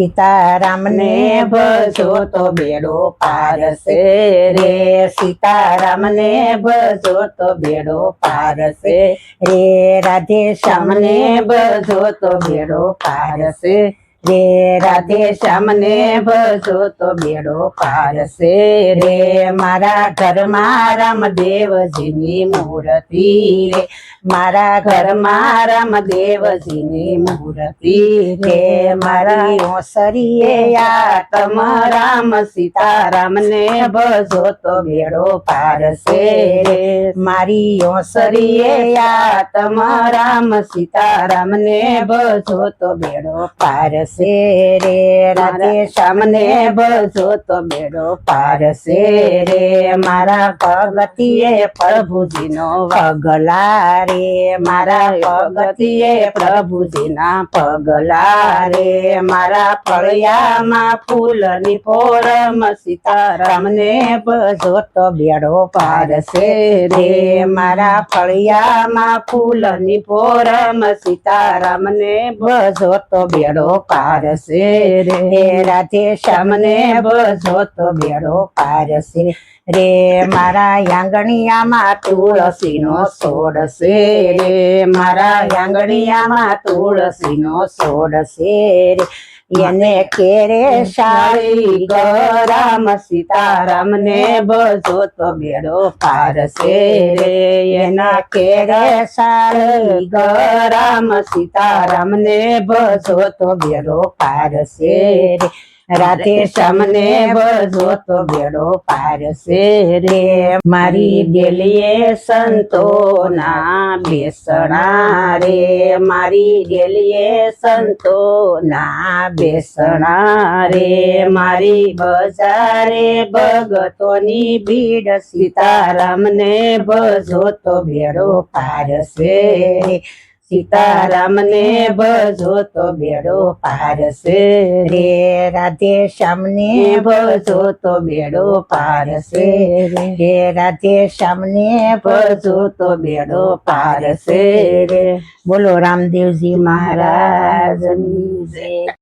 સીતારામને ભજો તો બેડો પારસે રે. સીતારામને ભજો તો બેડો પારસે રે. રાધે શ્યામને ભજો તો બેડો પારસે રે. રાધે શ્યામને ભજો તો બેડો પારસે રે. મારા ઘરમાં રામદેવજીની મૂર્તિ રે. મારા ઘરમાં રામદેવજીની મૂર્તિ રે મારી ઓસરીએ આતમ રામ સીતારામને ભજો તો બેડો પારસે રે. મારી ઓસરીએ આતમ રામ સીતારામને ભજો તો બેડો પારસે રે. રાધે શ્યામને ભજો તો બેડો પારસે રે. મારા ભગતીએ પ્રભુજીનો પગલા રે મારા ભગતીએ પ્રભુજીના પગલા રે મારા ફળિયામાં ફૂલની પોરમ સીતારામને બજો તો બેડો પારસે રે મારા ફળિયામાં ફૂલની પોરમ સીતારામને બજો તો બેડો પારસે રે રાધે શ્યામને બજો તો બેડો પારસે રે મારા આંગણિયામાં તુલસીનો છોડ છે રે મારા આંગણિયામાં તુલસીનો છોડ છે રે એને કેરે શાળી ગરામ સીતારામને બજો તો બેડો પાર રે એના કેરે શાળી ગરામ સીતારામને બજો તો બેડો પારસે રે રાધે શ્યામને ભજો તો બેડો પારસે રે. મારી ડેલીએ સંતોના બેસણા રે. મારી ડેલીએ સંતોના બેસણા રે. મારી બજારે ભગતોની ભીડ સીતારામને ભજો તો બેડો પારસે સીતારામને ભજો તો બેડો પારસે રે. રાધે શ્યામને ભજો તો બેડો પારસે રે. રાધે શ્યામને ભજો તો બેડો પારસે રે. બોલો રામદેવજી મહારાજની જય.